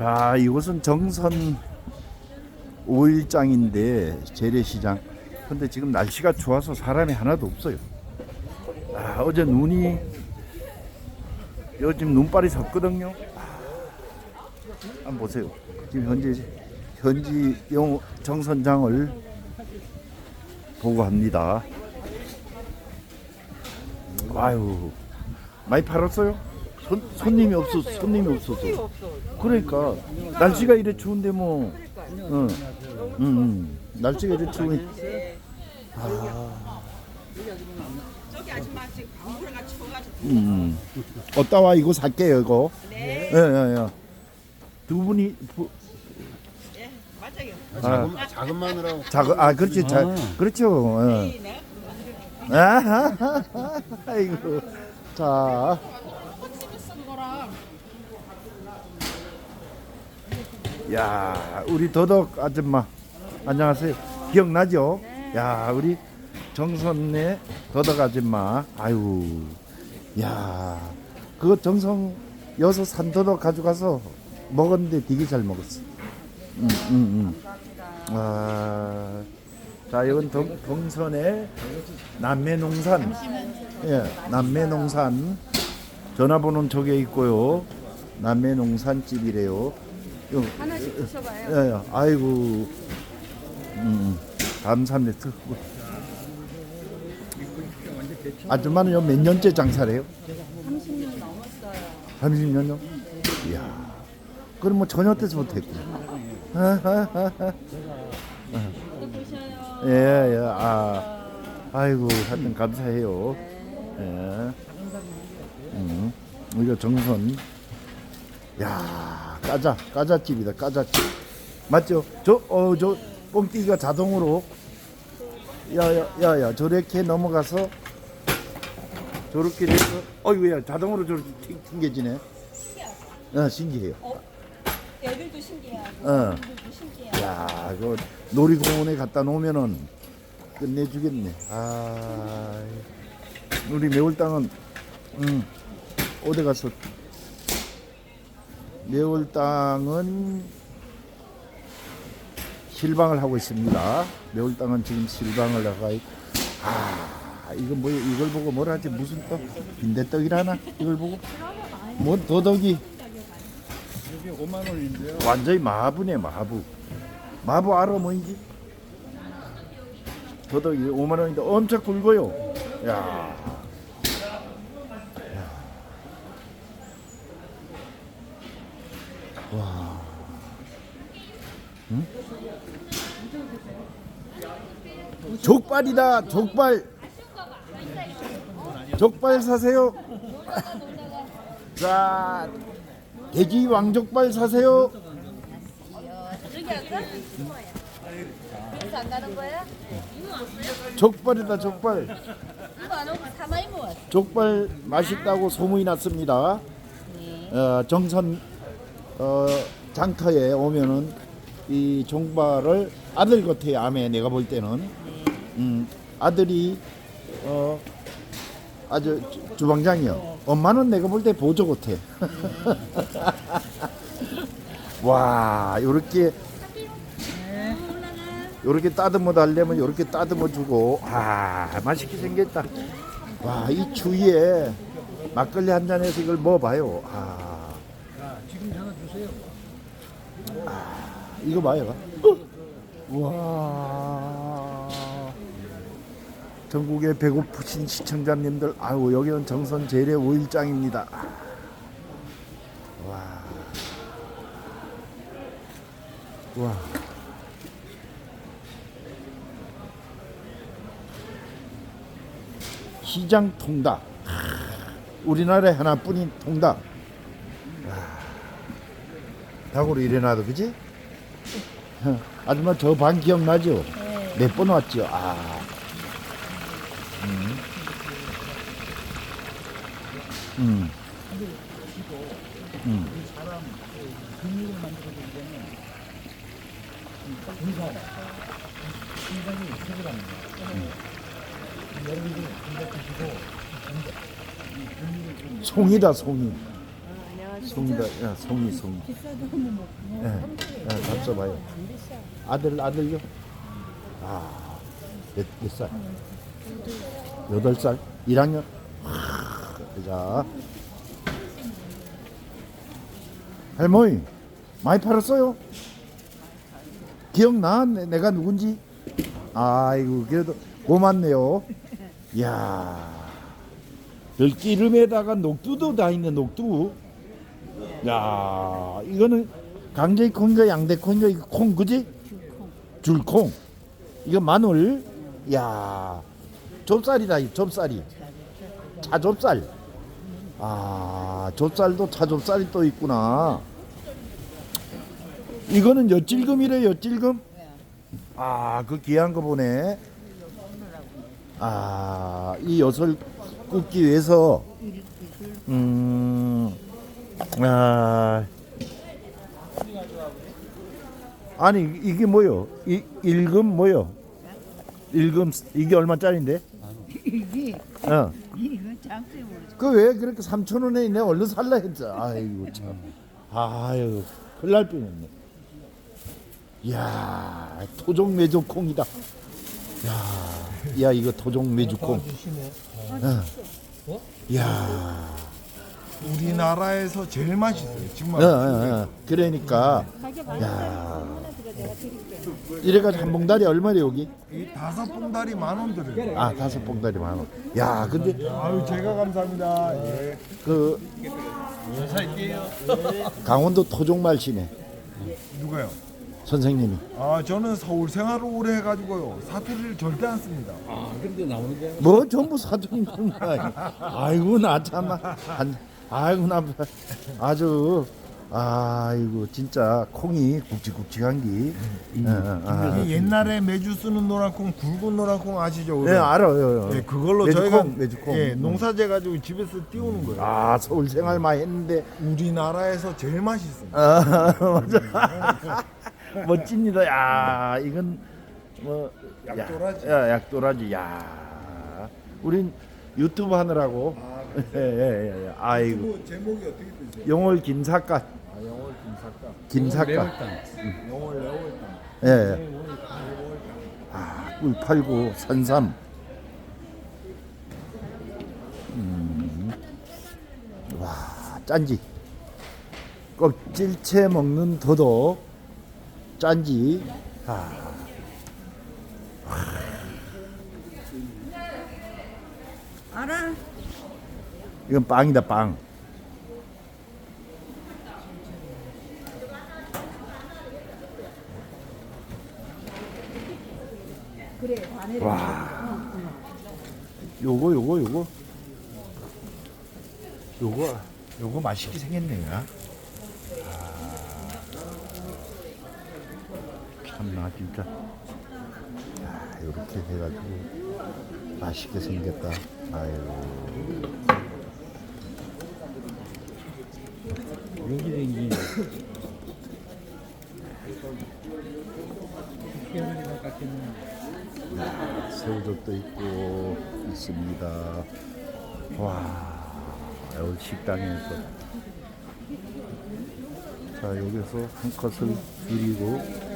자, 이곳은 정선 5일장인데 재래시장. 근데 지금 날씨가 좋아서 사람이 하나도 없어요. 아, 어제 눈이 요즘 눈발이 섰거든요. 아, 한번 보세요. 지금 현재 현지 영 정선장을 보고 합니다. 아유, 많이 팔았어요? 손, 손님이 없어, 손님이 없어서. 그러니까 날씨가 이래 추운데 뭐, 응, 응, 응. 날씨가 이래 추우니. 저기 아줌마 지금 방구가 추워가지고 음. 어따 와 이거 살게요 이거. 네. 예, 예, 예. 두 분이 부, 예 맞아요. 아, 작은, 작은 마늘하고 자, 아 그렇지, 자, 그렇죠. 예. 네. 아, 아이고, 자. 야, 우리 도덕 아줌마 안녕하세요. 기억나죠? 야, 우리 정선네 도덕 아줌마. 아유, 야, 그거 정성 여서 산도덕 가져가서 먹었는데 되게 잘 먹었어. 음, 음, 음. 아, 자, 이건 동, 동선의 남매 농산. 예, 남매 농산. 전화번호는 저게 있고요. 남매 농산 집이래요. 요, 하나씩 드셔봐요. 예, 예. 아이고. 음, 감사합니다. 아줌마는 요 몇 년째 장사를 해요? 30년 넘었어요. 30년요? 이야. 그럼 뭐 전혀 때서부터 했고. 예, 예, 아. 아이고, 하여튼 감사해요. 예. 음, 이거 정선. 야, 까자, 까자집이다, 까자집. 맞죠? 저, 어, 저, 뻥튀기가 자동으로. 야, 야, 야, 야, 저렇게 넘어가서. 저렇게 돼서, 어이구야, 자동으로 저렇게 튕- 튕겨지네. 어, 신기해요. 애들도 신기해하고 어. 애들도 신기해하고 야, 그 놀이공원에 갖다 놓으면은 끝내주겠네. 아, 우리 매울땅은 음, 어디 가서 매울땅은 실방을 하고 있습니다. 매울땅은 지금 실방을 나가 있. 아, 이거 뭐 이걸 보고 뭐라 하지? 무슨 떡? 빈대떡이라나? 이걸 보고? 뭐 도덕이? 이게 5만 원인데요. 완전히 마부네 마부. 마부 알아 뭐인지? 더덕이 5만 원인데 엄청 굵어요. 야 응? 족발이다 족발 족발 사세요 자 돼지 왕족발 사세요? 족발이다 족발. 족발 맛있다고 소문이 났습니다 어, 정선 어, 장터에 오면은 이 종발을 아들 같아요 아메 내가 볼 때는 음, 아들이 어, 아주 주- 주방장이요. 엄마는 내가 볼 때 보조 같아 와 요렇게 요렇게 따듬어 달려면 요렇게 따듬어 주고 아 맛있게 생겼다. 와 이 추위에 막걸리 한 잔에서 이걸 먹어봐요. 아. 지금 하나 주세요. 이거 봐요 와 전국의 배고프신 시청자님들 아유 여기는 정선 재래 5일장입니다 와 와. 시장 통닭 우리나라에 하나뿐인 통닭 와. 닭으로 일어나도 그지? 아줌마 저 방 기억나죠? 몇번 왔죠? 아. 음. 음. 음. 송이다 송이. 송이다. 야, 송이 송이. 예, 예, 잡숴봐요. 아들 아들요? 아, 몇, 몇 살? 여덟 살? 1학년? 자, 할머니 많이 팔았어요? 기억나? 내- 내가 누군지? 아이고 그래도 고맙네요. 이야, 들기름에다가 녹두도 다 있네 녹두. 야, 이거는 강제이 콩인가 양대 콩인가 이거 콩 그지? 줄콩. 이거 마늘. 야, 좁쌀이다 이 좁쌀이. 차좁쌀. 아, 좁쌀도 차좁쌀이 또 있구나. 이거는 엿질금이래 엿질금. 아, 그 귀한 거 보네. 아, 이 엿을 굽기 위해서 음, 아, 아니 이게 뭐요? 이 일금 뭐요? 일금 이게 얼마짜리인데? 이게 어. 이거 장수에 모르죠. 그 왜 그렇게 3천 원에 내가 얼른 살라 했어. 아이고 참. 아유, 큰일 날 뻔했네. 이야, 토종 메주콩이다. 야, 야 이거 토종 메주콩. 어. 야, 우리나라에서 제일 맛있어요. 어, 정말. 어, 어. 그러니까, 야, 이래가지고 한 봉다리 얼마래 여기? 이 다섯 봉다리 만 원 들어요. 아, 다섯 봉다리 만 원. 야, 근데 아유 제가 감사합니다. 예. 그 강원도 토종 말씨네 누가요? 선생님이. 아 저는 서울 생활을 오래 해가지고요 사투리를 절대 안 씁니다. 뭐 전부 사투리 그런 거야. 아이고 나 참아. 한- 아이고 나 아주 아이고 진짜 콩이 굵직굵직한 기. 예, 예, 예. 이 옛날에 매주 쓰는 노란콩 굵은 노란콩 아시죠? 네 알아요. 예, 그걸로 매주콩, 저희가 매주콩. 예, 농사재 가지고 집에서 띄우는 거예요. 아 서울 생활 많이 했는데 우리나라에서 제일 맛있습니다. 아 맞아. 멋집니다. 야 이건 뭐 약도라지. 야, 야, 약도라지. 야 우린 유튜브 하느라고. 예예 예. 예, 아이고. 뭐 제목이 어떻게 되세요? 영월 김삿갓. 아, 영월 김삿갓. 김삿갓. 영월 레월당. 예. 예. 아, 꿀 팔고 산삼. 음. 와, 짠지. 껍질채 먹는 더덕. 짠지. 아. 알아? 이건 빵이다, 빵. 와. 요거 요거 요거. 요거 요거 맛있게 생겼네. 아. 참나 진짜. 야, 요렇게 해 가지고 맛있게 생겼다. 아유. 여기 댕기 새우젓도 있고 있습니다. 와, 여기 식당에서 자 여기서 한 컷을 줄이고